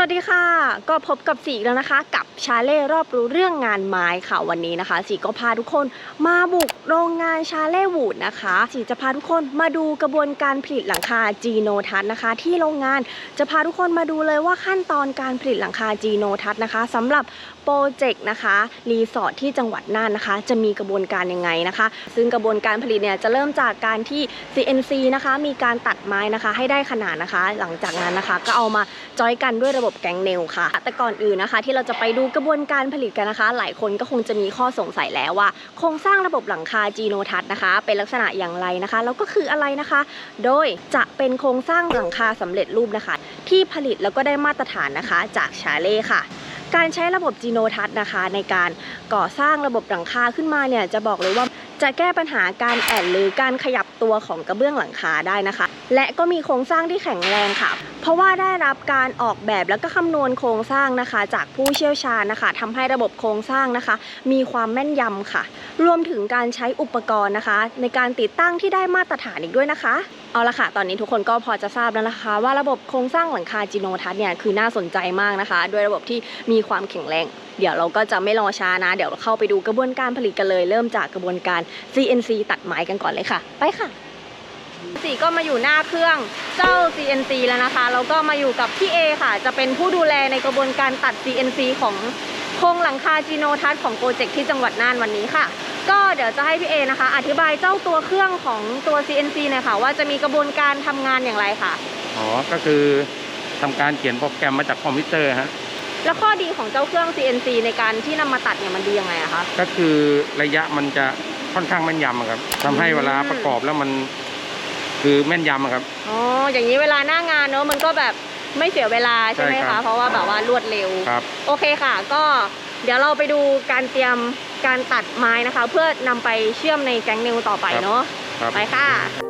วัสดีค่ะ ก็พบกับสีแล้วนะคะ กับชาเล่รอบรู้เรื่องงานไม้ค่ะวันนี้นะคะ สีก็พาทุกคนมาบุกโรงงานชาเล่วูดนะคะ สีจะพาทุกคนมาดูกระบวนการผลิตหลังคาจีโนทัศนะคะ ที่โรงงานจะพาทุกคนมาดูเลยว่าขั้นตอนการผลิตหลังคาจีโนทัศนะคะสำหรับโปรเจกต์นะคะรีสอร์ทที่จังหวัดน่านนะคะ จะมีกระบวนการยังไงนะคะ ซึ่งกระบวนการผลิตเนี่ยจะเริ่มจากการที่ CNC นะคะมีการตัดไม้นะคะ ให้ได้ขนาดนะคะ หลังจากนั้นนะคะ ก็เอามาจอยกันด้วยระบบแกงเนลค่ะ แต่ก่อนอื่นนะคะ ที่เราจะไปดูกระบวนการผลิตกันนะคะ หลายคนก็คงจะมีข้อสงสัยแล้วว่า โครงสร้างระบบหลังคาจีโนทัศนะคะ เป็นลักษณะอย่างไรนะคะแล้วก็คืออะไรนะคะ โดยจะเป็นโครงสร้างหลังคาสำเร็จรูปนะคะ ที่ผลิตแล้วก็ได้มาตรฐานนะคะ จากชาเล่ค่ะ การใช้ระบบจีโนทัศนะคะ ในการก่อสร้างระบบหลังคาขึ้นมาเนี่ยจะบอกเลยว่าจะแก้ปัญหาการแอนหรือการขยับตัวของกระเบื้องหลังคาได้นะคะ และก็มีโครงสร้างที่แข็งแรงค่ะ เพราะว่าได้รับการออกแบบแล้วก็คำนวณโครงสร้างนะคะ จากผู้เชี่ยวชาญนะคะทำให้ระบบโครงสร้างนะคะ มีความแม่นยำค่ะ รวมถึงการใช้อุปกรณ์นะคะ ในการติดตั้งที่ได้มาตรฐานอีกด้วยนะคะ เอาละค่ะ ตอนนี้ทุกคนก็พอจะทราบแล้วนะคะ ว่าระบบโครงสร้างหลังคาจิโนทัศน์เนี่ยคือน่าสนใจมากนะคะ ด้วยระบบที่มีความแข็งแรงเดี๋ยวเราก็จะไม่รอช้านะ เดี๋ยวเราเข้าไปดูกระบวนการผลิตกันเลย เริ่มจากกระบวนการ CNC ตัดไม้กันก่อนเลยค่ะ ไปค่ะ สีก็มาอยู่หน้าเครื่องเจ้า CNC แล้วนะคะ แล้วก็มาอยู่กับพี่เอค่ะ จะเป็นผู้ดูแลในกระบวนการตัด CNC ของโครงหลังคาจีโนทัศน์ของโปรเจกต์ที่จังหวัดน่านวันนี้ค่ะ ก็เดี๋ยวจะให้พี่เอนะคะ อธิบายเจ้าตัวเครื่องของตัว CNC หน่อยค่ะว่าจะมีกระบวนการทำงานอย่างไรค่ะ อ๋อ ก็คือทำการเขียนโปรแกรมมาจากคอมพิวเตอร์ฮะ แล้วข้อดีของเจ้าเครื่อง CNC ในการที่นำมาตัดเนี่ยมันดียังไงอะคะ ก็คือระยะมันจะค่อนข้างแม่นยำอะครับทำให้เวลาประกอบแล้วมัน คือแม่นยำอะครับ อ๋อ อย่างนี้เวลาหน้างานเนอะมันก็แบบไม่เสียเวลาใช่ไหมใช่ครัคะ บ เพราะว่าแบบว่ารวดเร็ว ครับ โอเคค่ะ ก็เดี๋ยวเราไปดูการเตรียมการตัดไม้นะคะ เพื่อนำไปเชื่อมในแก๊งเนลต่อไปเนาะครับ ไปค่ะ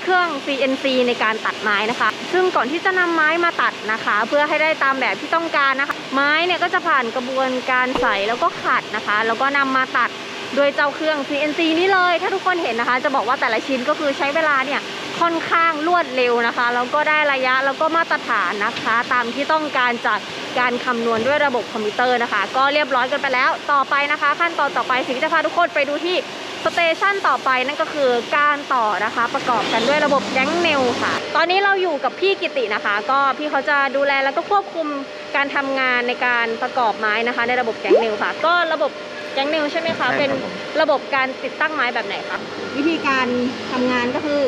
เครื่อง CNC ในการตัดไม้นะคะ ซึ่งก่อนที่จะนำไม้มาตัดนะคะ เพื่อให้ได้ตามแบบที่ต้องการนะคะ ไม้เนี่ยก็จะผ่านกระบวนการใส่แล้วก็ขัดนะคะ แล้วก็นำมาตัดโดยเจ้าเครื่อง CNC นี้เลย ถ้าทุกคนเห็นนะคะ จะบอกว่าแต่ละชิ้นก็คือใช้เวลาเนี่ยค่อนข้างรวดเร็วนะคะแล้วก็ได้ระยะแล้วก็มาตรฐานนะคะ ตามที่ต้องการจากการคำนวณด้วยระบบคอมพิวเตอร์นะคะ ก็เรียบร้อยกันไปแล้วต่อไปนะคะ ขั้นตอนต่อไปสิ่งที่จะพาทุกคนไปดูที่ สเตชันต่อไปนั่นก็คือการต่อนะคะ ประกอบกันด้วยระบบแก๊งเนลค่ะ ตอนนี้เราอยู่กับพี่กิตินะคะ ก็พี่เขาจะดูแลแล้วก็ควบคุมการทำงานในการประกอบไม้นะคะ ในระบบแก๊งเนลค่ะ ก็ระบบแก๊งเนลใช่ไหมคะใช่ครับเป็นผมระบบการติดตั้งไม้แบบไหนคะวิธีการทำงานก็คือ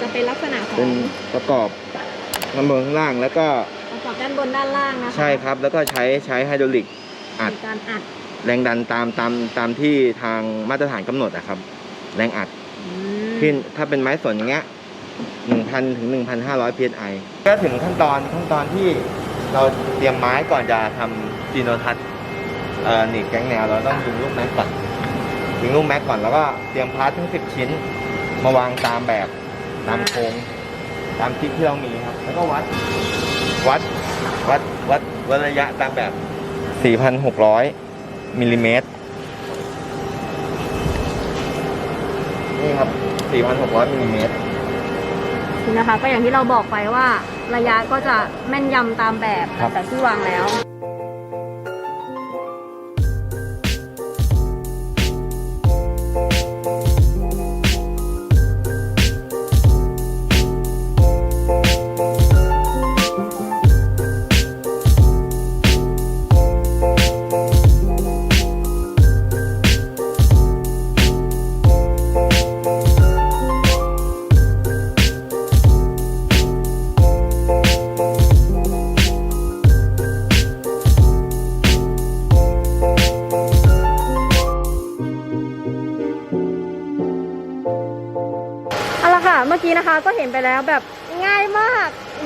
จะเป็นลักษณะขอเป็นงประกอบข้างบนข้างล่างแล้วก็ประกอบด้านบนด้านล่างนะคะใช่ครับแล้วก็ใช้ใช้ไฮดรอลิกอัดในการอัด แรงดันตามตามตามที่ทางมาตรฐานกำหนดนะครับ แรงอัดอืมขึ้นถ้าเป็นไม้สนอย่างเงี้ย1,000ถึง1,500 psi ก็ถึงขั้นตอนขั้นตอนที่เราเตรียมไม้ก่อนจะทำจีโนทัศน์เอ่อหนีบแก๊งแนวเราต้องยิงลูกแม็กก่อนยิงลูกแม็กก่อนแล้วก็เตรียมพาร์ททั้ง10ชิ้น มาวางตามแบบตามโครงตามทิศที่เรามีครับ แล้วก็วัดวัดวัดวัดวัดระยะตามแบบ 4,600 มิลลิเมตร นี่ครับ 4,600มิลลิเมตรนี่นะคะก็อย่างที่เราบอกไปว่าระยะก็จะแม่นยำตามแบบครับแต่ที่วางแล้ว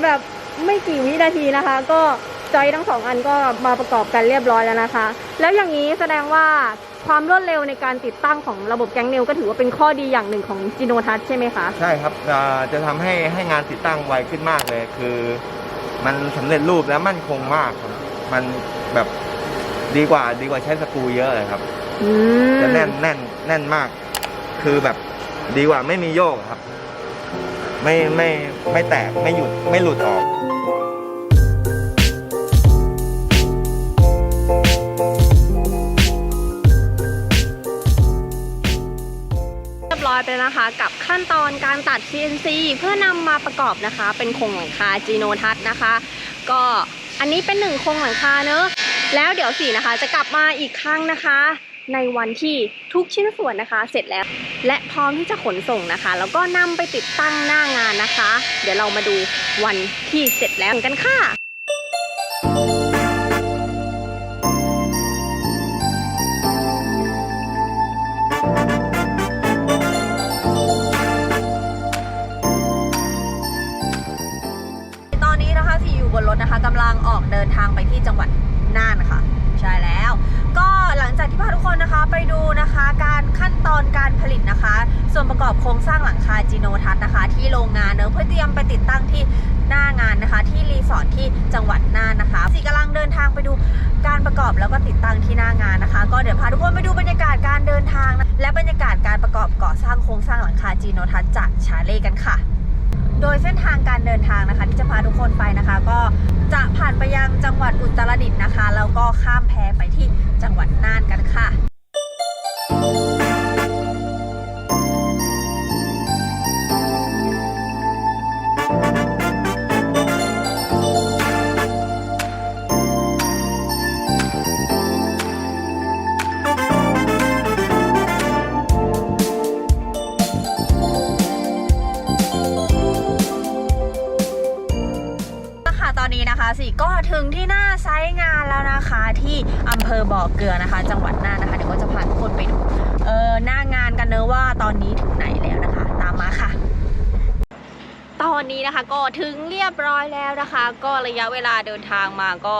แบบไม่กี่วินาทีนะคะ ก็จอยทั้งสองอันก็มาประกอบกันเรียบร้อยแล้วนะคะ แล้วอย่างนี้แสดงว่าความรวดเร็วในการติดตั้งของระบบแก๊งเนลก็ถือว่าเป็นข้อดีอย่างหนึ่งของจิโนทัชใช่ไหมคะ ใช่ครับอ่าจะทำให้ให้งานติดตั้งไวขึ้นมากเลย คือมันสำเร็จรูปแล้วมั่นคงมากครับมันแบบดีกว่าดีกว่าใช้สกรูเยอะเลยครับ อืมจะแน่นแน่นแน่นมาก คือแบบดีกว่าไม่มีโยกครับ ไม่ไม่ไม่แตกไม่หยุดไม่หลุดออกเรียบร้อยไปแล้วนะคะกับขั้นตอนการตัด CNC เพื่อนำมาประกอบนะคะ เป็นโครงหลังคาจีโนทัศนะคะ ก็อันนี้เป็นหนึ่งโครงหลังคาเนอะแล้วเดี๋ยวสีนะคะจะกลับมาอีกครั้งนะคะ ในวันที่ทุกชิ้นส่วนนะคะ เสร็จแล้ว และพร้อมที่จะขนส่งนะคะ แล้วก็นำไปติดตั้งหน้างานนะคะ เดี๋ยวเรามาดูวันที่เสร็จแล้วกันค่ะตอนนี้นะคะสีอยู่บนรถนะคะกำลังออกเดินทางไปที่จังหวัดน่านค่ะ ใช่แล้ว ก็หลังจากที่พาทุกคนนะคะไปดูนะคะการขั้นตอนการผลิตนะคะ ส่วนประกอบโครงสร้างหลังคาจีโนทัศน์นะคะ ที่โรงงานเนอะเพื่อเตรียมไปติดตั้งที่หน้างานนะคะ ที่รีสอร์ทที่จังหวัดน่านนะคะสีกำลังเดินทางไปดูการประกอบแล้วก็ติดตั้งที่หน้างานนะคะ ก็เดี๋ยวพาทุกคนไปดูบรรยากาศการเดินทาง และบรรยากาศการประกอบก่อสร้างโครงสร้างหลังคาจีโนทัศน์จากชาเล่กันค่ะ โดยเส้นทางการเดินทางนะคะ ที่จะพาทุกคนไปนะคะ ก็จะผ่านไปยังจังหวัดอุตรดิตถ์นะคะแล้วก็ข้ามแพไปที่จังหวัดน่านกันค่ะค่ะ อำเภอบ่อเกลือนะคะ จังหวัดน่านนะคะเดี๋ยวก็จะพาทุกคนไปดูเออหน้างานกันเนอะว่าตอนนี้ถึงไหนแล้วนะคะ ตามมาค่ะ ตอนนี้นะคะก็ถึงเรียบร้อยแล้วนะคะ ก็ระยะเวลาเดินทางมาก็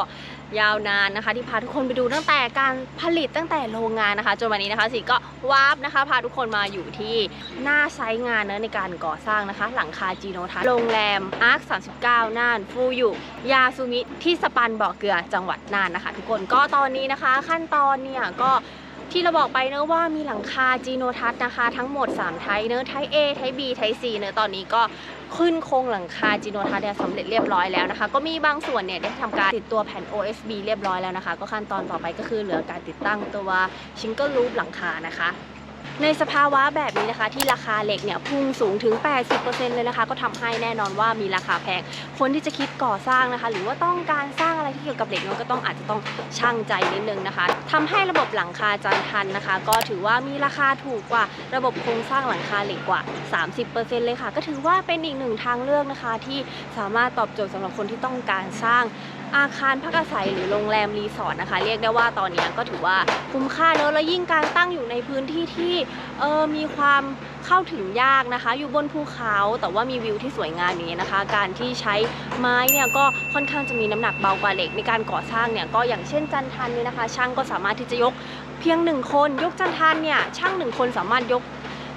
ยาวนานนะคะ ที่พาทุกคนไปดูตั้งแต่การผลิตตั้งแต่โรงงานนะคะ จนวันนี้นะคะสิก็วาร์ปนะคะ พาทุกคนมาอยู่ที่หน้าไซต์งานเนอะในการก่อสร้างนะคะ หลังคาจีโนทัศน์โรงแรมอาร์ค39 น่าน ฟูยุยาซูมิที่สปันบ่อเกลือจังหวัดน่านนะคะ ทุกคนก็ตอนนี้นะคะ ขั้นตอนเนี่ยก็ ที่เราบอกไปเนอะว่ามีหลังคาจีโนทัศนะคะ ทั้งหมด 3 ไทยเนอะไทย A ไทย B ไทย C เนอะตอนนี้ก็ขึ้นโครงหลังคาจีโนทัศน์เสำเร็จเรียบร้อยแล้วนะคะ ก็มีบางส่วนเนี่ยได้ทำการติดตัวแผ่น OSB เรียบร้อยแล้วนะคะ ก็ขั้นตอนต่อไปก็คือเหลือการติดตั้งตัวชิงเกิลลูปหลังคานะคะ ในสภาวะแบบนี้นะคะ ที่ราคาเหล็กเนี่ยพุ่งสูงถึง 80%เลยนะคะ ก็ทำให้แน่นอนว่ามีราคาแพง คนที่จะคิดก่อสร้างนะคะ หรือว่าต้องการสร้างอะไรที่เกี่ยวกับเหล็กเนี่ยก็ต้องอาจจะต้องช่างใจนิดนึงนะคะทำให้ระบบหลังคาจานทันนะคะ ก็ถือว่ามีราคาถูกกว่าระบบโครงสร้างหลังคาเหล็กกว่า 30%เลยค่ะ ก็ถือว่าเป็นอีกหนึ่งทางเลือกนะคะ ที่สามารถตอบโจทย์สำหรับคนที่ต้องการสร้าง อาคารพักอาศัยหรือโรงแรมรีสอร์ทนะคะ เรียกได้ว่าตอนนี้ก็ถือว่าคุ้มค่าเนอะแล้วยิ่งการตั้งอยู่ในพื้นที่ที่เออมีความเข้าถึงยากนะคะ อยู่บนภูเขาแต่ว่ามีวิวที่สวยงามอย่างนี้นะคะ การที่ใช้ไม้เนี่ยก็ค่อนข้างจะมีน้ำหนักเบากว่าเหล็กในการก่อสร้างเนี่ยก็อย่างเช่นจันทันเนี่ยนะคะ ช่างก็สามารถที่จะยกเพียงหนึ่งคนยกจันทันเนี่ยช่างหนึ่งคนสามารถยก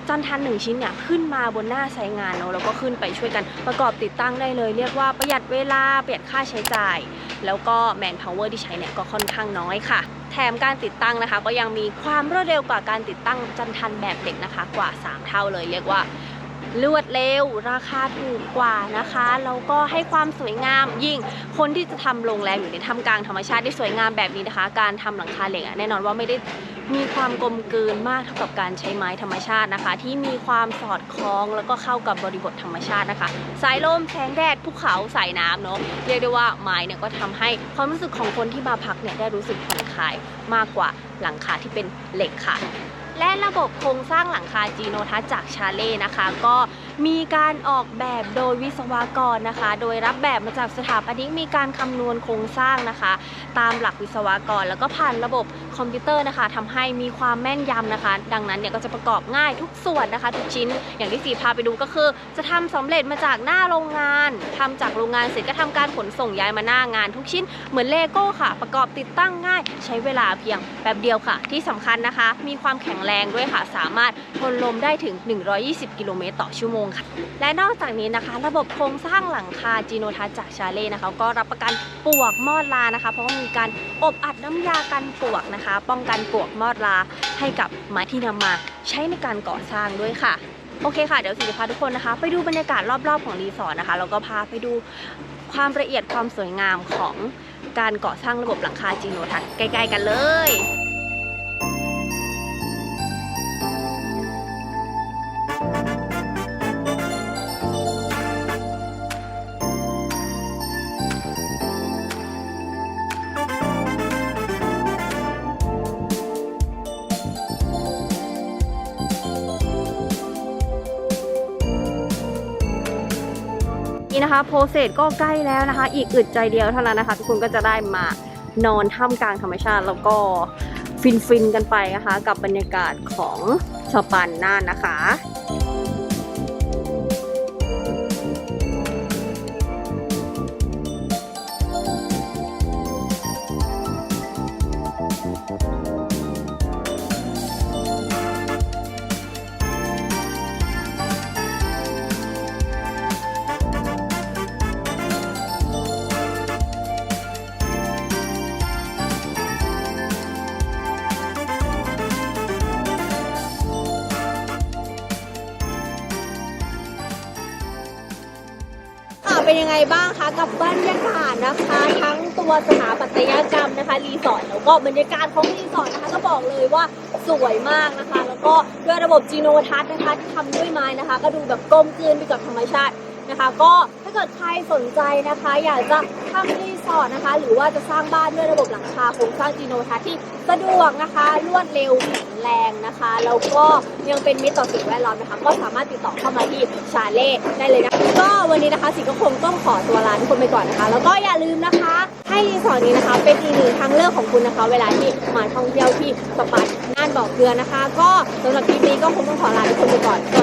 จันทันหนึ่งชิ้นเนี่ยขึ้นมาบนหน้าไซต์งานเนาะแล้วก็ขึ้นไปช่วยกันประกอบติดตั้งได้เลย เรียกว่าประหยัดเวลาประหยัดค่าใช้จ่าย แล้วก็แมนพาวเวอร์ที่ใช้เนี่ยก็ค่อนข้างน้อยค่ะ แถมการติดตั้งนะคะ ก็ยังมีความรวดเร็วกว่าการติดตั้งจันทันแบบเด็กนะคะ กว่า 3 เท่าเลยเรียกว่ารวดเร็ว ราคาถูกกว่านะคะแล้วก็ให้ความสวยงามยิ่งคนที่จะทำโรงแรมอยู่ในท่ามกลางธรรมชาติได้สวยงามแบบนี้นะคะ การทำหลังคาเหล็กแน่นอนว่าไม่ได้ มีความกลมกลืนมากเท่ากับการใช้ไม้ธรรมชาตินะคะ ที่มีความสอดคล้องแล้วก็เข้ากับบริบทธรรมชาตินะคะ สายลมแสงแดดภูเขาสายน้ำเนาะเรียกได้ว่าไม้เนี่ยก็ทำให้ความรู้สึกของคนที่มาพักเนี่ยได้รู้สึกผ่อนคลายมากกว่าหลังคาที่เป็นเหล็กค่ะ และระบบโครงสร้างหลังคาจีโนทัศจากชาเล่นะคะ ก็มีการออกแบบโดยวิศวกรนะคะ โดยรับแบบมาจากสถาปนิกมีการคำนวณโครงสร้างนะคะ ตามหลักวิศวกร แล้วก็ผ่านระบบคอมพิวเตอร์นะคะทำให้มีความแม่นยำนะคะ ดังนั้นเนี่ยก็จะประกอบง่ายทุกส่วนนะคะ ทุกชิ้นอย่างที่สีพาไปดูก็คือ จะทำสำเร็จมาจากหน้าโรงงานทำจากโรงงานเสร็จก็ทำการขนส่งย้ายมาหน้างาน ทุกชิ้นเหมือนเลโก้ค่ะ ประกอบติดตั้งง่าย ใช้เวลาเพียงแป๊บเดียวค่ะ ที่สำคัญนะคะ มีความแข็งแรงด้วยค่ะสามารถทนลมได้ถึง 120 กิโลเมตรต่อชั่วโมงค่ะ และนอกจากนี้นะคะ ระบบโครงสร้างหลังคาจีโนทัศน์จากชาเล่นะคะ ก็รับประกันปวกมอดลานะคะ เพราะว่ามีการอบอัดน้ำยากันปวกนะคะ ป้องกันปวกมอดลาให้กับไม้ที่นำมาใช้ในการก่อสร้างด้วยค่ะโอเคค่ะ เดี๋ยวสิจะพาทุกคนนะคะ ไปดูบรรยากาศรอบๆของรีสอร์ทนะคะแล้วก็พาไปดูความละเอียดความสวยงามของการก่อสร้างระบบหลังคาจีโนทัศใกล้ๆกันเลย นะคะโปรเซสก็ใกล้แล้วนะคะ อีกอึดใจเดียวเท่านั้นนะคะ ทุกคนก็จะได้มานอนท่ามกลางธรรมชาติแล้วก็ฟินฟินๆกันไปนะคะ กับบรรยากาศของสปันน่านนะคะ เป็นยังไงบ้างคะกับบรรยากาศนะคะ ทั้งตัวสถาปัตยกรรมนะคะรีสอร์ทแล้วก็บรรยากาศของรีสอร์ทนะคะ ก็บอกเลยว่าสวยมากนะคะ แล้วก็ด้วยระบบจีโนทัศน์นะคะที่ทำด้วยไม้นะคะ ก็ดูแบบกลมกลืนไปกับธรรมชาตินะคะ ก็ถ้าเกิดใครสนใจนะคะ อยากจะทำรีสอร์ทนะคะ หรือว่าจะสร้างบ้านด้วยระบบหลังคาโครงสร้างจีโนทัศน์ที่สะดวกนะคะรวดเร็ว แรงนะคะแล้วก็ยังเป็นมิตรต่อสิ่งแวดล้อมนะคะ ก็สามารถติดต่อเข้ามาที่ชาเล่ได้เลยนะก็วันนี้นะคะสิงก็คงต้องขอตัวลาทุกคนไปก่อนนะคะ แล้วก็อย่าลืมนะคะ ให้รีสอร์ทนี้นะคะ เป็นอีกหนึ่งทางเลือกของคุณนะคะ เวลาที่มาท่องเที่ยวที่สปานน่านบ่อเกลือนะคะ ก็สำหรับคลิปนี้ก็คงต้องขอลาทุกคนไปก่อนส